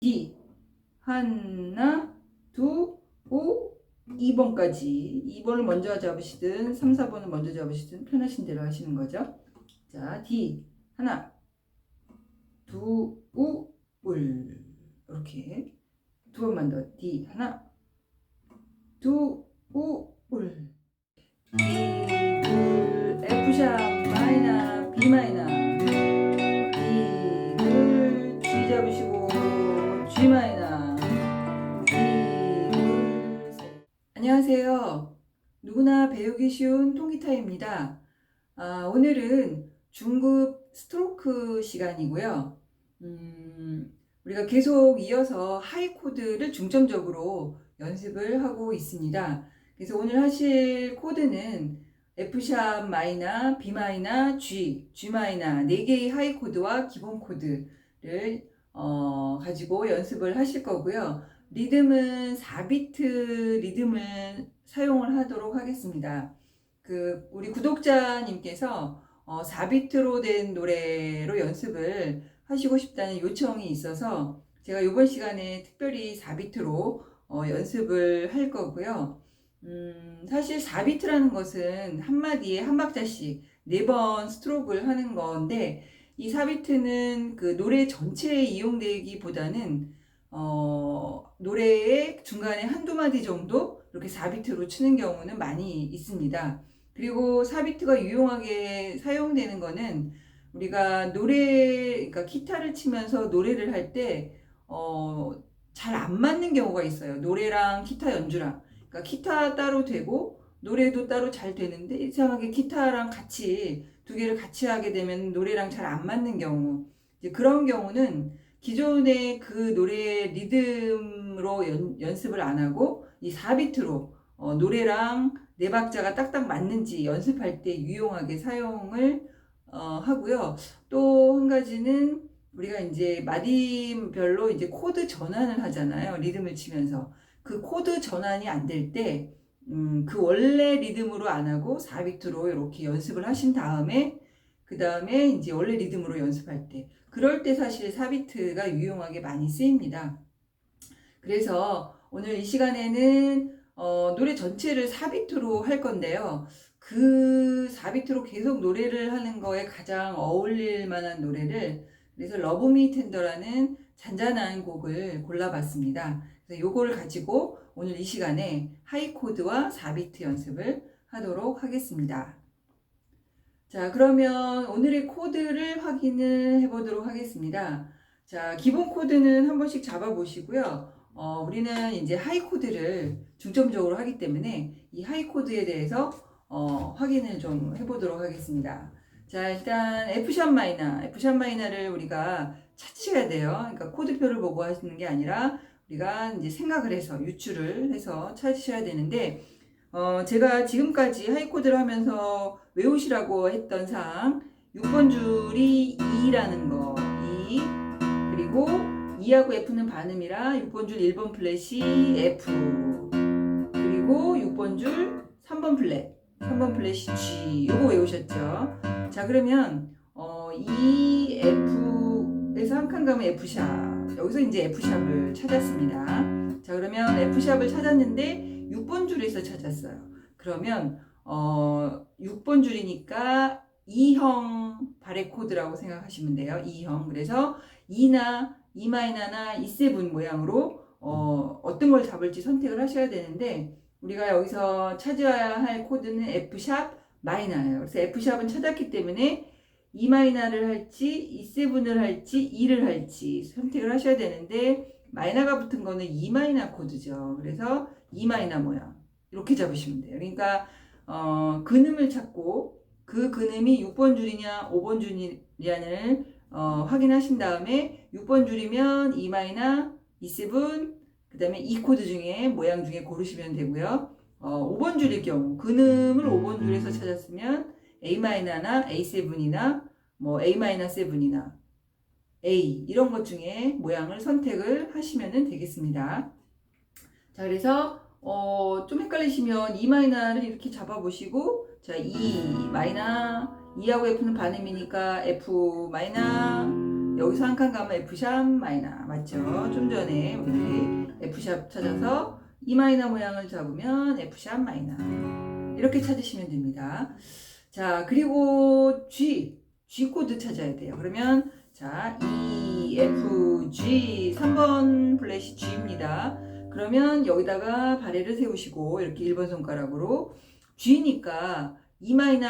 D 하나 두 오, 2번까지. 2번을 먼저 잡으시든 3, 4번을 먼저 잡으시든 편하신 대로 하시는 거죠. 자, D 하나 두 우, 울 이렇게. 두 번만 더. D 하나 두 우, 울 D 둘 F샵 안녕하세요. 누구나 배우기 쉬운 통기타입니다. 아, 오늘은 중급 스트로크 시간이고요. 음, 우리가 계속 이어서 하이 코드를 중점적으로 연습을 하고 있습니다. 그래서 오늘 하실 코드는 F샵 마이너, B 마이너, G, G 마이너 4개의 하이 코드와 기본 코드를 어, 가지고 연습을 하실 거고요. 리듬은 4비트 리듬을 사용을 하도록 하겠습니다. 그 우리 구독자님께서 어, 4비트로 된 노래로 연습을 하시고 싶다는 요청이 있어서 제가 이번 시간에 특별히 4비트로 어, 연습을 할 거고요. 음, 사실 4비트라는 것은 한 마디에 한 박자씩 네 번 스트로크를 하는 건데 이 4비트는 그 노래 전체에 이용되기보다는 어, 노래의 중간에 한두 마디 정도 이렇게 4비트로 치는 경우는 많이 있습니다. 그리고 4비트가 유용하게 사용되는 거는 우리가 노래, 그러니까 기타를 치면서 노래를 할 때, 어, 잘 안 맞는 경우가 있어요. 노래랑 기타 연주랑. 그러니까 기타 따로 되고, 노래도 따로 잘 되는데, 이상하게 기타랑 같이, 두 개를 같이 하게 되면 노래랑 잘 안 맞는 경우. 이제 그런 경우는 기존의 그 노래의 리듬으로 연, 연습을 안 하고, 이 4비트로, 어, 노래랑 네 박자가 딱딱 맞는지 연습할 때 유용하게 사용을 어, 하고요. 또 한 가지는 우리가 이제 마디별로 이제 코드 전환을 하잖아요. 리듬을 치면서. 그 코드 전환이 안 될 때, 음, 그 원래 리듬으로 안 하고 4비트로 이렇게 연습을 하신 다음에, 그 다음에 이제 원래 리듬으로 연습할 때, 그럴 때 사실 4비트가 유용하게 많이 쓰입니다. 그래서 오늘 이 시간에는 어, 노래 전체를 4비트로 할 건데요. 그 4비트로 계속 노래를 하는 거에 가장 어울릴 만한 노래를 그래서 러브 미 텐더라는 잔잔한 곡을 골라봤습니다. 그래서 요거를 가지고 오늘 이 시간에 하이 코드와 4비트 연습을 하도록 하겠습니다. 자, 그러면 오늘의 코드를 확인을 해보도록 하겠습니다. 자, 기본 코드는 한 번씩 잡아보시고요. 어, 우리는 이제 하이 코드를 중점적으로 하기 때문에 이 하이 코드에 대해서 어, 확인을 좀 해보도록 하겠습니다. 자, 일단 F샵 마이너, F샵 마이너를 우리가 찾으셔야 돼요. 그러니까 코드표를 보고 하시는 게 아니라 우리가 이제 생각을 해서 유추를 해서 찾으셔야 되는데 어, 제가 지금까지 하이 코드를 하면서 외우시라고 했던 사항 6번 줄이 2라는 거, 2 그리고 2하고 F는 반음이라 6번 줄 1번 플랫이 F 그리고 6번 줄 3번 플랫 3번 플랫이 G 요거 외우셨죠? 자 그러면 어, 이 F에서 한 칸 가면 F샵 여기서 이제 F샵을 찾았습니다 자 그러면 F샵을 찾았는데 6번 줄에서 찾았어요 그러면 어, 6번 줄이니까 2형 바레 코드라고 생각하시면 돼요 2형 그래서 2나 E 마이너나 E7 모양으로 어, 어떤 걸 잡을지 선택을 하셔야 되는데 우리가 여기서 찾아야 할 코드는 F샵 마이너예요. 그래서 F샵은 찾았기 때문에 E 마이너를 할지 E7을 할지 E를 할지 선택을 하셔야 되는데 마이너가 붙은 거는 E 마이너 코드죠. 그래서 마이너 모양 이렇게 잡으시면 돼요. 그러니까 어, 근음을 찾고 그 근음이 6번 줄이냐 5번 줄이냐를 어, 확인하신 다음에 6번 줄이면 마이너, E7, 그 다음에 E 코드 중에 모양 중에 고르시면 되고요. 어, 5번 줄일 경우 근음을 5번 줄에서 찾았으면 A 마이너나 A7이나 뭐 A 마이너 7이나 A 이런 것 중에 모양을 선택을 하시면 되겠습니다. 자 그래서 어, 좀 헷갈리시면 E 마이너를 이렇게 잡아보시고 자 E 마이너 E하고 F는 반음이니까 F 마이너 여기서 한 칸 가면 F샵 마이너 맞죠? 좀 전에 우리 F샵 찾아서 E 마이너 모양을 잡으면 F샵 마이너 이렇게 찾으시면 됩니다. 자 그리고 G G 코드 찾아야 돼요. 그러면 자 E F G 3번 플래시 G입니다. 그러면 여기다가 발해를 세우시고 이렇게 1번 손가락으로 G니까 E 마이너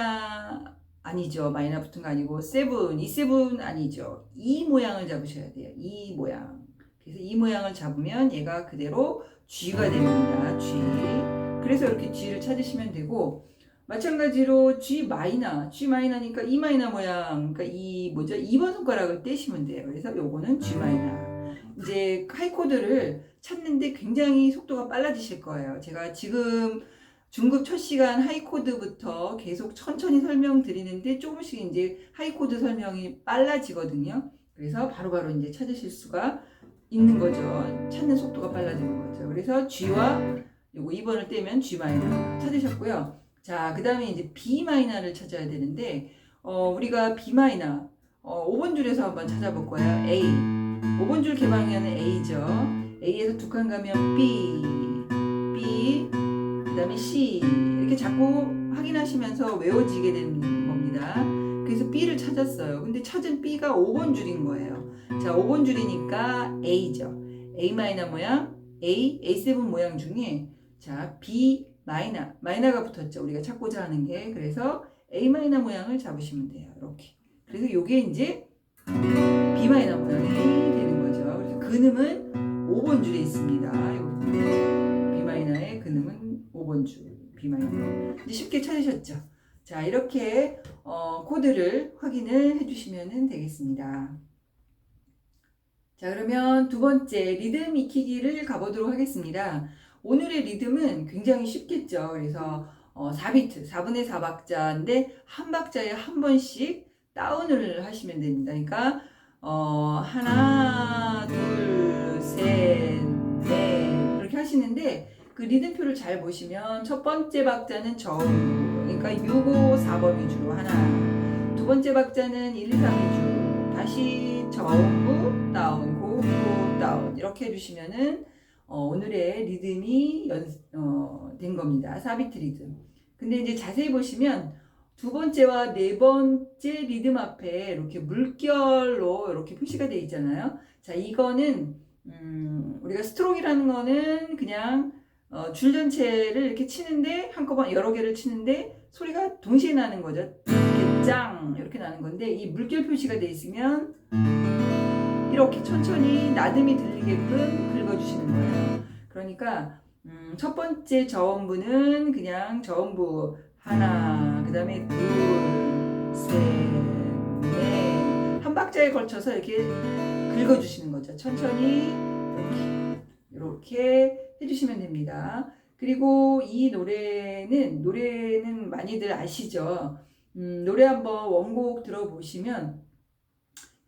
아니죠. 마이너 붙은 거 아니고 세븐, 이 세븐 아니죠. 이 모양을 잡으셔야 돼요. 이 모양. 그래서 이 모양을 잡으면 얘가 그대로 G가 됩니다. G. 그래서 이렇게 G를 찾으시면 되고 마찬가지로 G 마이너, G 마이너니까 E 마이너 모양, 그러니까 이 뭐죠? 2번 손가락을 떼시면 돼요. 그래서 요거는 G 마이너. 이제 하이 코드를 찾는데 굉장히 속도가 빨라지실 거예요. 제가 지금 중급 첫 시간 하이 코드부터 계속 천천히 설명드리는데 조금씩 이제 하이 코드 설명이 빨라지거든요. 그래서 바로 바로 이제 찾으실 수가 있는 거죠. 찾는 속도가 빨라지는 거죠. 그래서 G와 요거 2번을 떼면 G 마이너 찾으셨고요. 자, 그 다음에 이제 B 마이너를 찾아야 되는데, 어, 우리가 B 마이너, 어, 5번 줄에서 한번 찾아볼 거예요. A. 5번 줄 개방면은 A죠. A에서 두 칸 가면 B, B, 그 다음에 C 이렇게 자꾸 확인하시면서 외워지게 되는 겁니다. 그래서 B를 찾았어요. 근데 찾은 B가 5번 줄인 거예요. 자, 5번 줄이니까 A죠. A 마이너 모양, A, A7 모양 중에 자, B 마이너, 마이너가 붙었죠. 우리가 찾고자 하는 게. 그래서 A 마이너 모양을 잡으시면 돼요. 이렇게. 그래서 요게 이제 B 마이너 모양이 되는 거죠. 그래서 근음은 5번 줄에 있습니다. 요 B 마이너의 근음은 5번 줄 B 마이너. 이제 쉽게 찾으셨죠? 자, 이렇게 어, 코드를 확인을 해주시면 되겠습니다. 자, 그러면 두 번째 리듬 익히기를 가보도록 하겠습니다. 오늘의 리듬은 굉장히 쉽겠죠. 그래서 어, 4비트, 4분의 4박자인데 한 박자에 한 번씩 다운을 하시면 됩니다. 그러니까 어, 하나, 둘, 셋, 넷 이렇게 하시는데 그 리듬표를 잘 보시면 첫 번째 박자는 저음, 그러니까 6, 5, 4번 위주로 하나 두 번째 박자는 1, 2, 3 위주로 다시 저음부 다운, 고음부 다운 이렇게 해주시면은 어, 오늘의 리듬이 연, 어, 된 겁니다. 4비트 리듬. 근데 이제 자세히 보시면 두 번째와 네 번째 리듬 앞에 이렇게 물결로 이렇게 표시가 되어 있잖아요. 자, 이거는 음, 우리가 스트로크라는 거는 그냥 어, 줄 전체를 이렇게 치는데 한꺼번에 여러 개를 치는데 소리가 동시에 나는 거죠. 이렇게 짱 이렇게 나는 건데 이 물결 표시가 되어 있으면 이렇게 천천히 나듬이 들리게끔 긁어주시는 거예요. 그러니까 음, 첫 번째 저음부는 그냥 저음부 하나, 그 다음에 둘, 셋, 넷. 한 박자에 걸쳐서 이렇게 긁어주시는 거죠. 천천히 이렇게, 이렇게 해주시면 됩니다. 그리고 이 노래는, 노래는 많이들 아시죠? 음, 노래 한번 원곡 들어보시면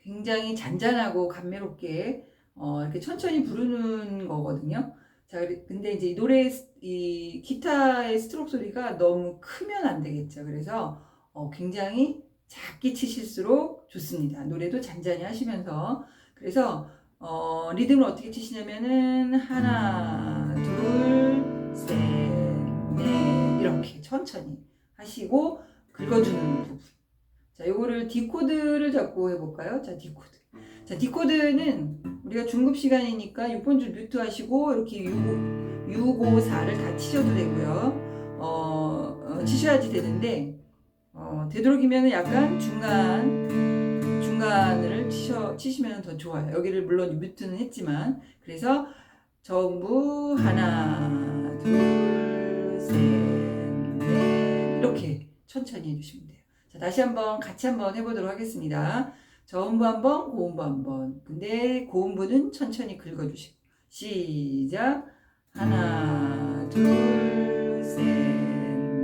굉장히 잔잔하고 감미롭게 어, 이렇게 천천히 부르는 거거든요. 자, 근데 이제 이 노래 이 기타의 스트로크 소리가 너무 크면 안 되겠죠. 그래서 어, 굉장히 작게 치실수록 좋습니다. 노래도 잔잔히 하시면서 그래서 어, 리듬을 어떻게 치시냐면은 하나, 둘, 셋, 넷 이렇게 천천히 하시고 긁어주는 부분. 자, 요거를 디코드를 잡고 해볼까요? 자, 디코드. 자, 디코드는 우리가 중급 시간이니까 6번 줄 뮤트 하시고 이렇게 6, 6, 5, 4를 다 치셔도 되고요. 어, 어, 치셔야지 되는데 어, 되도록이면 약간 중간 중간을 치셔, 치시면 더 좋아요. 여기를 물론 뮤트는 했지만 그래서 전부 하나, 둘, 셋, 넷 이렇게 천천히 해주시면 돼요. 자, 다시 한번 같이 한번 해보도록 하겠습니다. 저음부 한 번, 고음부 한 번. 근데 고음부는 천천히 긁어주시고. 시작. 하나, 둘, 셋,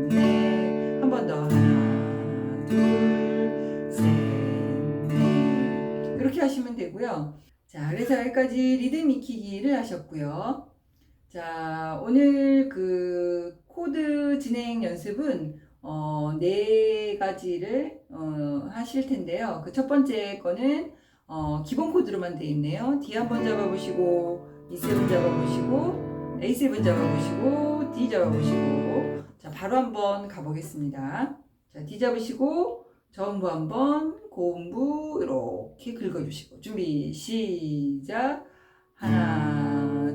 넷. 한 번 더. 하나, 둘, 셋, 넷. 이렇게 하시면 되고요. 자, 그래서 여기까지 리듬 익히기를 하셨고요. 자, 오늘 그 코드 진행 연습은 어, 네 가지를 어, 하실 텐데요. 그 첫 번째 거는 어, 기본 코드로만 되어 있네요. D 한번 잡아보시고 E7 잡아보시고 A7 잡아보시고 D 잡아보시고 자 바로 한번 가보겠습니다. 자 D 잡으시고 저음부 한번 고음부 이렇게 긁어주시고 준비 시작 하나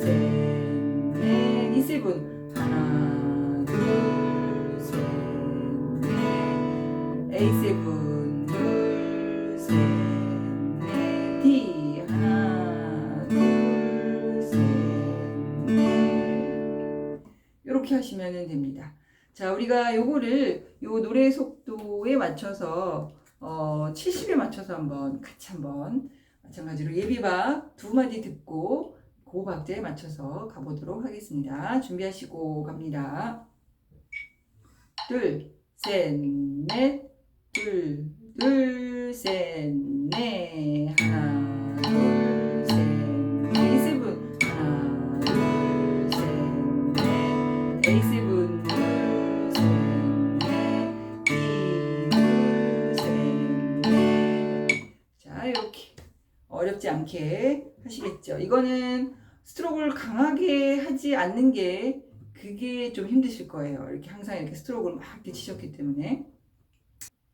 둘셋넷 E7 하나 A7 둘셋넷 D 하나 둘셋넷 이렇게 하시면 됩니다. 자 우리가 요거를 요 노래 속도에 맞춰서 어 70에 맞춰서 한번 같이 한번 마찬가지로 예비박 두 마디 듣고 그 박자에 맞춰서 가보도록 하겠습니다. 준비하시고 갑니다. 둘, 셋, 넷, 둘, 둘, 셋, 넷, 하나, 둘, 셋, 넷, 이세븐, 하나, 둘, 셋, 넷, 넷, 이, 둘, 셋, 넷. 자, 이렇게 어렵지 않게 하시겠죠. 이거는 스트로크를 강하게 하지 않는 게 그게 좀 힘드실 거예요. 이렇게 항상 이렇게 스트로크를 막 이렇게 치셨기 때문에.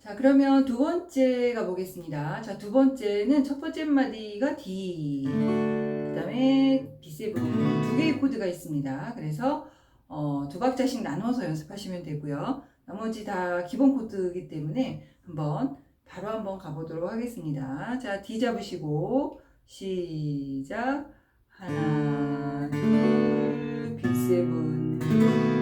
자, 그러면 두 번째 가 보겠습니다. 자, 두 번째는 첫 번째 마디가 D. 그 다음에 B7. 두 개의 코드가 있습니다. 그래서, 어, 두 박자씩 나눠서 연습하시면 되고요. 나머지 다 기본 코드이기 때문에 한번 바로 한번 가보도록 하겠습니다. 자, D 잡으시고, 시작. 하나, 둘, B7,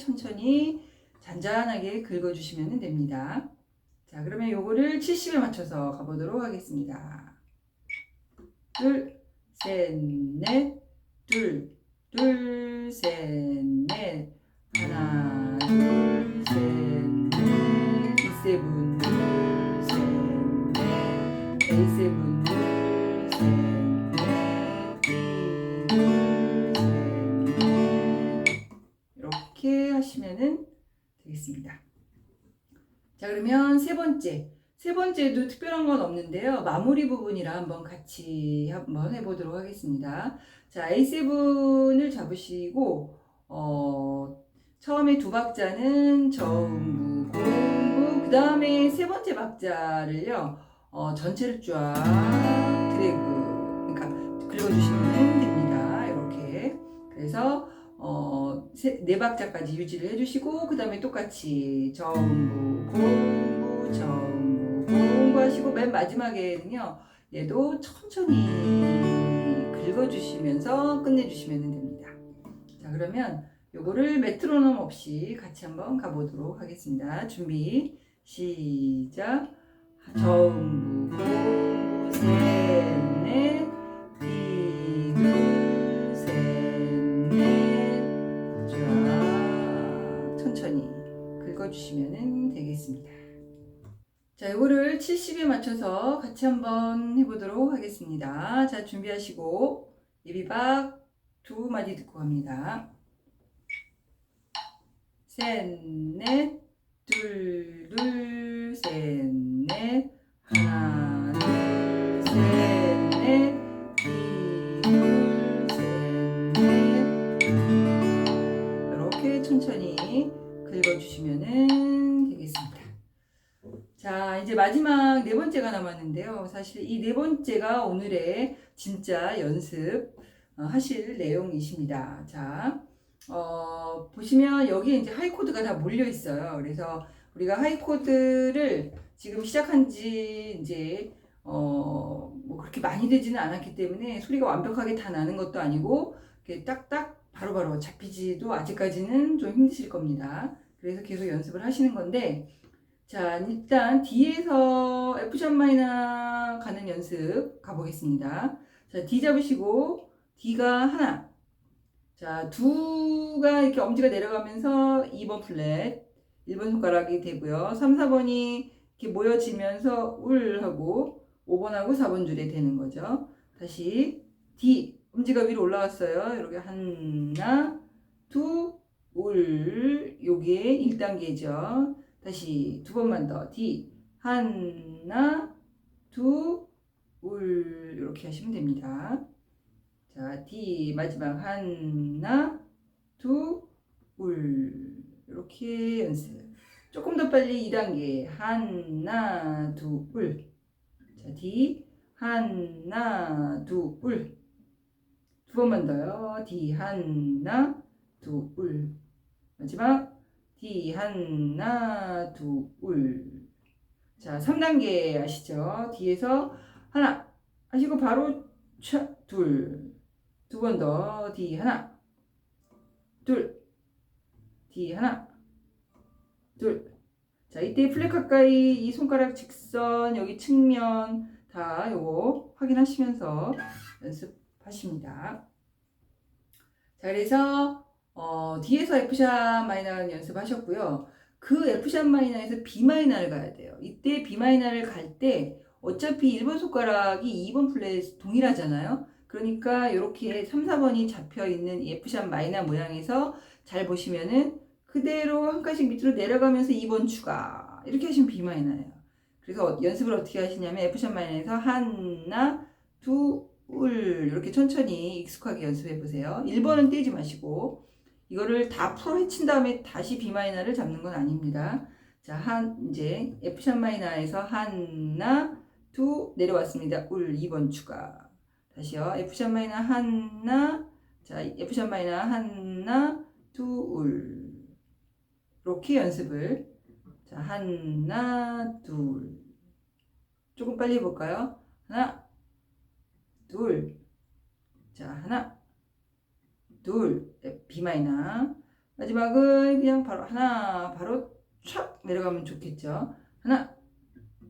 천천히 잔잔하게 긁어주시면 됩니다. 자, 그러면 요거를 70에 맞춰서 가보도록 하겠습니다. 둘, 셋, 넷, 둘, 둘, 셋, 넷, 하나, 둘, 셋, 넷, 이세븐, 둘, 셋, 넷, 에이세븐, 둘, 셋, 그러면 세 번째. 세 번째도 특별한 건 없는데요. 마무리 부분이라 한번 같이 한번 해보도록 하겠습니다. 자, A7을 잡으시고, 어, 처음에 두 박자는 저음부, 그 다음에 세 번째 박자를요, 어, 전체를 쫙 드래그, 그러니까 긁어주시면 됩니다. 이렇게. 그래서, 어, 세, 네 박자까지 유지를 해주시고, 그 다음에 똑같이 저음부, 고음부, 저음부, 고음부 하시고, 맨 마지막에는요, 얘도 천천히 긁어주시면서 끝내주시면 됩니다. 자, 그러면 요거를 메트로놈 없이 같이 한번 가보도록 하겠습니다. 준비, 시작. 저음부, 고음부, 셋, 넷, 긁어주시면 되겠습니다. 자, 이거를 70에 맞춰서 같이 한번 해보도록 하겠습니다. 자, 준비하시고 예비박 두 마디 듣고 갑니다. 셋, 넷, 둘, 둘, 셋, 넷, 하나, 긁어주시면 되겠습니다. 자, 이제 마지막 네 번째가 남았는데요. 사실 이 네 번째가 오늘의 진짜 연습 어, 하실 내용이십니다. 자, 어, 보시면 여기 이제 하이 코드가 다 몰려 있어요. 그래서 우리가 하이 코드를 지금 시작한 지 이제 어, 뭐 그렇게 많이 되지는 않았기 때문에 소리가 완벽하게 다 나는 것도 아니고 이렇게 딱딱 바로바로 잡히지도 아직까지는 좀 힘드실 겁니다. 그래서 계속 연습을 하시는 건데 자, 일단 D에서 F샵 마이너 가는 연습 가보겠습니다. 자, D 잡으시고 D가 하나. 자, 두가 이렇게 엄지가 내려가면서 2번 플랫, 1번 손가락이 되고요. 3, 4번이 이렇게 모여지면서 울 하고 5번하고 4번 줄에 되는 거죠. 다시 D 엄지가 위로 올라갔어요. 이렇게 하나, 두, 울 요게 1단계죠. 다시 두 번만 더 D 하나, 두, 울 이렇게 하시면 됩니다. 자, D 마지막 하나, 두, 울 이렇게 연습. 조금 더 빨리 2단계 하나, 두, 울. 자, D 하나, 두, 울. 두 번만 더요. D 하나, 두, 울. 마지막 D 하나, 두, 울. 자, 3단계 아시죠? D에서 하나 하시고 바로 차, 둘. 두 번 더 D 하나. 둘. D 하나. 둘. 자, 이때 플랫 가까이 이 손가락 직선, 여기 측면 다 요거 확인하시면서 연습하십니다. 자, 그래서 어, D에서 F샵 마이너 연습하셨고요. 그 F샵 마이너에서 B 마이너를 가야 돼요. 이때 B 마이너를 갈 때 어차피 1번 손가락이 2번 플랫 동일하잖아요. 그러니까 이렇게 3, 4번이 잡혀 있는 이 F샵 마이너 모양에서 잘 보시면은 그대로 한 칸씩 밑으로 내려가면서 2번 추가 이렇게 하시면 B 마이너예요. 그래서 연습을 어떻게 하시냐면 F샵 마이너에서 하나, 둘 이렇게 천천히 익숙하게 연습해 보세요. 1번은 떼지 마시고 이거를 다 풀어 헤친 다음에 다시 B 마이너를 잡는 건 아닙니다. 자, 한 이제 F샵 마이너에서 하나, 둘 내려왔습니다. 울 2번 추가. 다시요. F샵 마이너 하나, 자, F샵 마이너 하나, 둘. 이렇게 연습을 자, 하나, 둘. 조금 빨리 해 볼까요? 하나, 둘. 자, 하나, 둘. B 마이너. 마지막은 그냥 바로 하나, 바로 촥 내려가면 좋겠죠. 하나,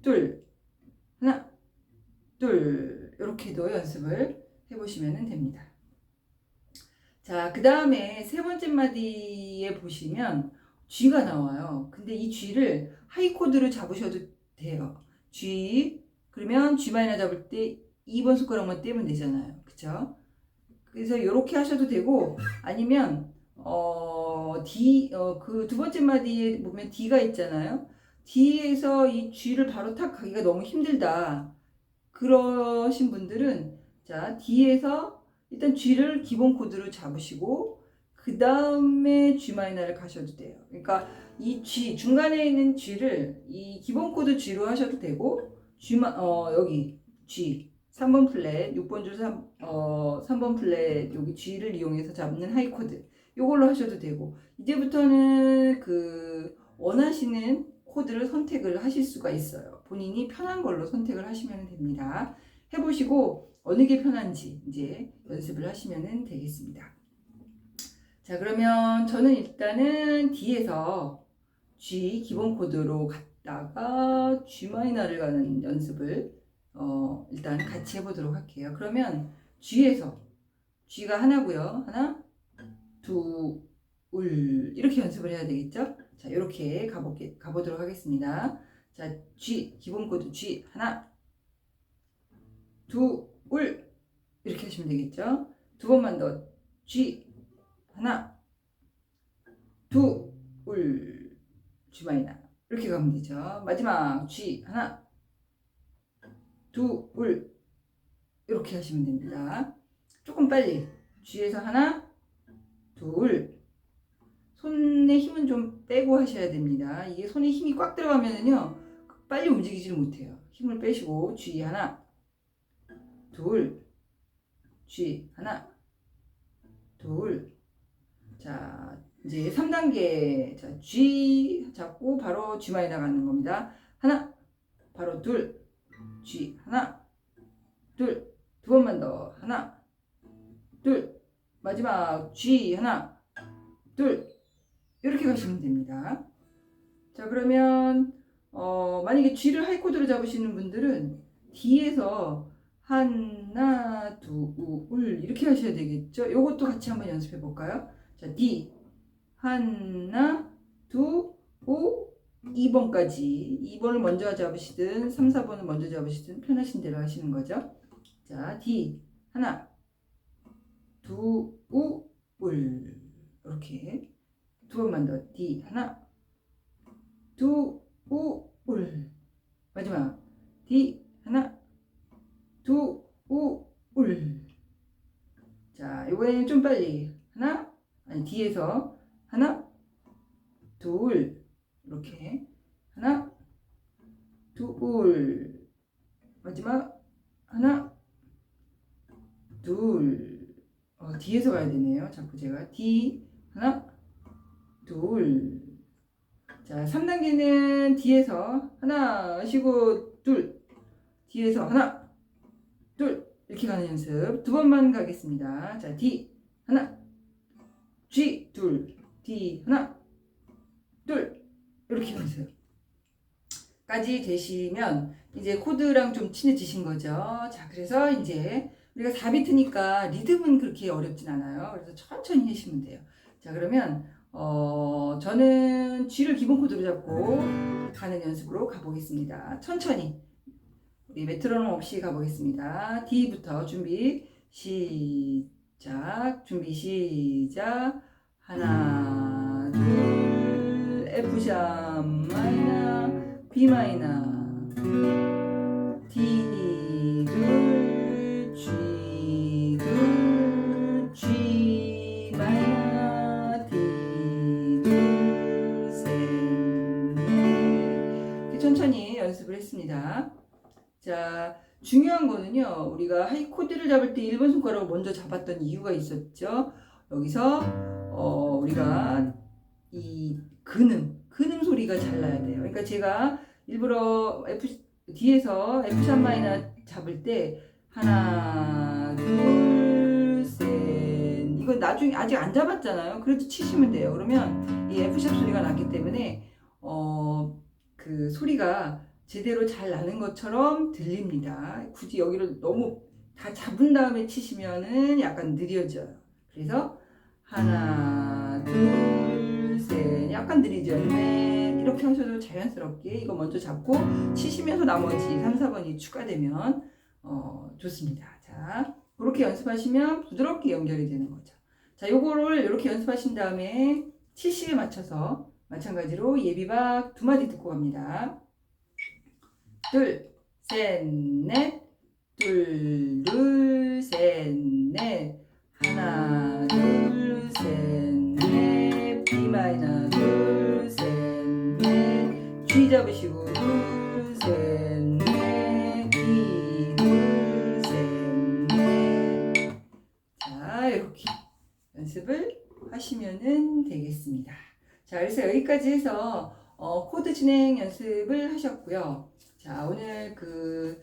둘, 하나, 둘. 이렇게도 연습을 해보시면 됩니다. 자, 그 다음에 세 번째 마디에 보시면 G가 나와요. 근데 이 G를 하이 코드로 잡으셔도 돼요. G 그러면 G 마이너 잡을 때 2번 손가락만 떼면 되잖아요. 그쵸? 그래서 이렇게 하셔도 되고 아니면 어 D 어 그 두 번째 마디에 보면 D가 있잖아요. D에서 이 G를 바로 탁 가기가 너무 힘들다. 그러신 분들은 자 D에서 일단 G를 기본 코드로 잡으시고 그 다음에 G 마이너를 가셔도 돼요. 그러니까 이 G 중간에 있는 G를 이 기본 코드 G로 하셔도 되고 G 마, 어 여기 G 3번 플랫 6번 줄 3, 어 3번 플랫 여기 G를 이용해서 잡는 하이 코드 요걸로 하셔도 되고 이제부터는 그 원하시는 코드를 선택을 하실 수가 있어요. 본인이 편한 걸로 선택을 하시면 됩니다. 해보시고 어느 게 편한지 이제 연습을 하시면 되겠습니다. 자, 그러면 저는 일단은 D에서 G 기본 코드로 갔다가 G 마이너를 가는 연습을 어, 일단 같이 해보도록 할게요. 그러면 G에서 G가 하나고요. 하나, 두, 울 이렇게 연습을 해야 되겠죠? 자, 이렇게 가볼게, 가보도록 하겠습니다. 자, G 기본 코드 G 하나, 두, 울 이렇게 하시면 되겠죠? 두 번만 더 G 하나, 두, 울, G 마이너 이렇게 가면 되죠. 마지막 G 하나, 두, 울 이렇게 하시면 됩니다. 조금 빨리 G에서 하나, 둘 손에 힘은 좀 빼고 하셔야 됩니다. 이게 손에 힘이 꽉 들어가면은요 빨리 움직이지를 못해요. 힘을 빼시고 G 하나, 둘, G 하나, 둘. 자 이제 3단계 자 G 잡고 바로 G 마이너 가는 겁니다. 하나, 바로 둘, G 하나, 둘, 두 번만 더 하나, 둘, 마지막 G 하나, 둘 이렇게 가시면 됩니다. 자 그러면 어, 만약에 G를 하이 코드로 잡으시는 분들은 D에서 하나, 두, 우, 울 이렇게 하셔야 되겠죠. 이것도 같이 한번 연습해 볼까요? 자 D 하나, 두, 우, 2번까지 2번을 먼저 잡으시든 3, 4번을 먼저 잡으시든 편하신 대로 하시는 거죠. 자, D. 하나 두, 우, 울. 이렇게. 두 번만 더. D. 하나 두, 우, 울. 마지막. D. 하나 두, 우, 울. 자, 이번에는 좀 빨리. 하나 아니 뒤에서 하나 둘 이렇게. 하나 둘. 마지막 하나 둘. 어, 뒤에서 가야 되네요. 자꾸 제가. D 하나 둘 자 3단계는 뒤에서 하나 쉬고 둘. 뒤에서 하나 둘. 이렇게 가는 연습. 두 번만 가겠습니다. 자 D 하나 G 둘. D 하나 둘 이렇게 연습 까지 되시면 이제 코드랑 좀 친해지신 거죠. 자, 그래서 이제 우리가 4비트니까 리듬은 그렇게 어렵진 않아요. 그래서 천천히 하시면 돼요. 자, 그러면 어, 저는 G를 기본 코드로 잡고 가는 연습으로 가보겠습니다. 천천히 우리 메트로놈 없이 가보겠습니다. D부터 준비 시작 준비 시작 하나 둘 F샵 마이너 B 마이너 D 둘 G 둘 G 마이너 D 이렇게 천천히 연습을 했습니다. 자 중요한 거는요 우리가 하이 코드를 잡을 때 1번 손가락을 먼저 잡았던 이유가 있었죠. 여기서 어, 우리가 이 근음 근음 소리가 잘 나야 돼요. 그러니까 제가 일부러 F 뒤에서 F 샵 마이너 잡을 때 하나 둘 셋 이거 나중에 아직 안 잡았잖아요. 그래도 치시면 돼요. 그러면 이 F 샵 소리가 나기 때문에 어 그 소리가 제대로 잘 나는 것처럼 들립니다. 굳이 여기를 너무 다 잡은 다음에 치시면은 약간 느려져요. 그래서 하나, 둘, 셋. 약간 느리죠. 네. 이렇게 하셔도 자연스럽게 이거 먼저 잡고 치시면서 나머지 3, 4번이 추가되면 어, 좋습니다. 자, 그렇게 연습하시면 부드럽게 연결이 되는 거죠. 자, 요거를 이렇게 연습하신 다음에 70에 맞춰서 마찬가지로 예비박 두 마디 듣고 갑니다. 둘, 셋, 넷. 둘, 둘, 셋, 넷. 하나, 둘, 셋, 넷. B 마이너 잡으시고 둘, 셋, 넷. E 둘, 셋, 넷. 자, 이렇게 연습을 하시면은 되겠습니다. 자, 그래서 여기까지 해서 어, 코드 진행 연습을 하셨고요. 자, 오늘 그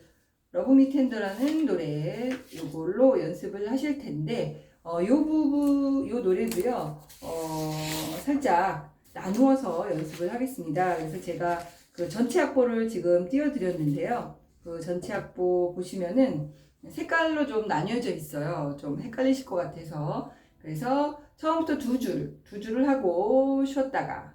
러브미 텐더라는 노래 요걸로 연습을 하실 텐데 어, 요 부분 요 노래도요. 어, 살짝 나누어서 연습을 하겠습니다. 그래서 제가 그 전체 악보를 지금 띄워 드렸는데요. 그 전체 악보 보시면은 색깔로 좀 나뉘어져 있어요. 좀 헷갈리실 것 같아서 그래서 처음부터 두 줄, 두 줄을 하고 쉬었다가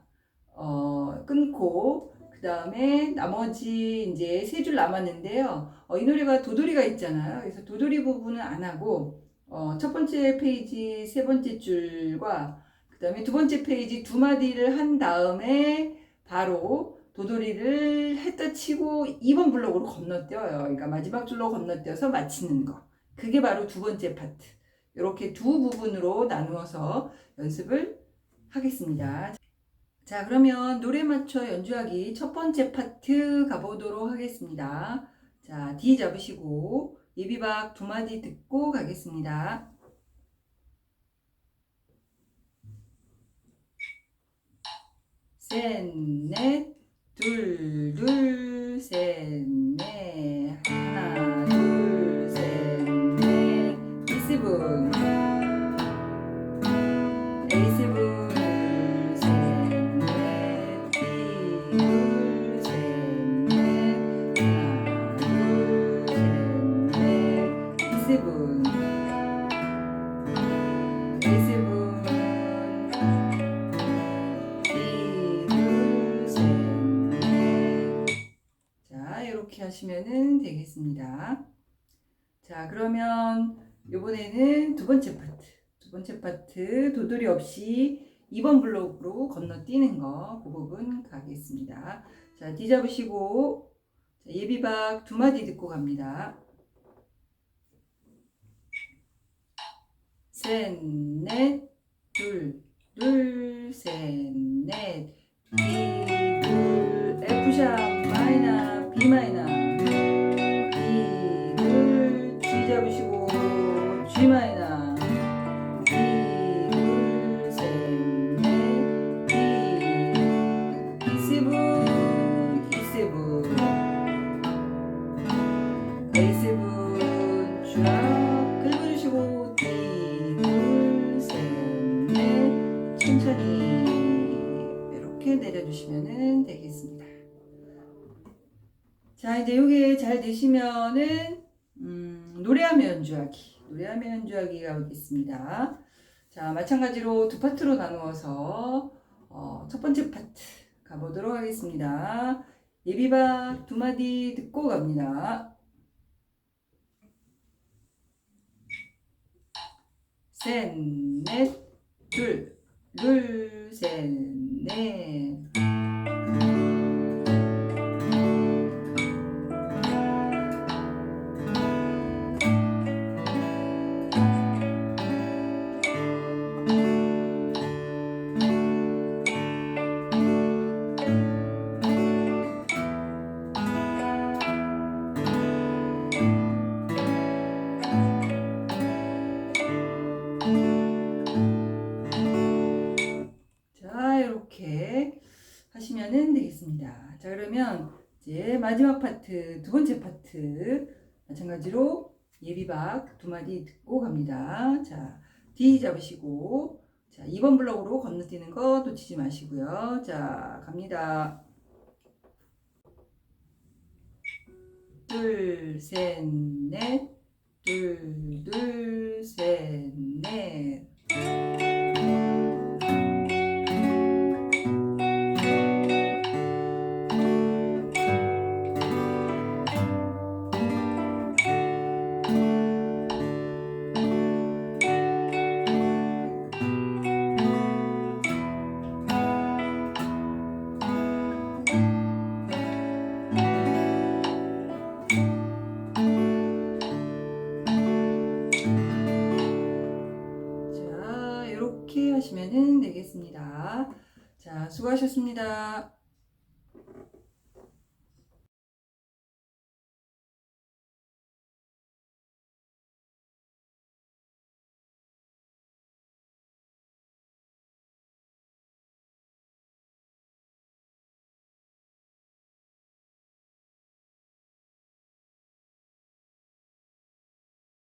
어, 끊고 그 다음에 나머지 이제 세 줄 남았는데요. 어, 이 노래가 도돌이가 있잖아요. 그래서 도돌이 부분은 안 하고 어, 첫 번째 페이지 세 번째 줄과 그 다음에 두 번째 페이지 두 마디를 한 다음에 바로 도돌이를 했다 치고 2번 블록으로 건너뛰어요. 그러니까 마지막 줄로 건너뛰어서 마치는 거. 그게 바로 두 번째 파트. 이렇게 두 부분으로 나누어서 연습을 하겠습니다. 자, 그러면 노래 맞춰 연주하기 첫 번째 파트 가보도록 하겠습니다. 자, D 잡으시고 예비박 두 마디 듣고 가겠습니다. 셋, 넷, 둘, 둘, 셋, 넷, 하나, 둘, 셋, 넷, 이스분. 에이스분, 셋, 넷, 이, 둘, 셋, 넷, 하나, 둘, 셋, 넷, 이스분. 자, 그러면 이번에는 두 번째 파트. 두 번째 파트 도돌이 없이 2번 블록으로 건너뛰는 거, 그 부분 가겠습니다. 자, 뒤 잡으시고, 자, 예비박 두 마디 듣고 갑니다. 셋, 넷, 둘, 둘, 셋, 넷, 이, 둘, F샵, 마이너, B 마이너, 연주하기 가보겠습니다. 자 마찬가지로 두 파트로 나누어서 어, 첫 번째 파트 가보도록 하겠습니다. 예비박 두 마디 듣고 갑니다. 셋, 넷, 둘, 둘, 셋, 넷. 마지막 파트, 두 번째 파트, 마찬가지로 예비박 두 마디 듣고 갑니다. 자, D 잡으시고, 자, 2번 블럭으로 건너뛰는 거 놓치지 마시고요. 자, 갑니다. 둘, 셋, 넷, 둘, 둘, 셋, 넷.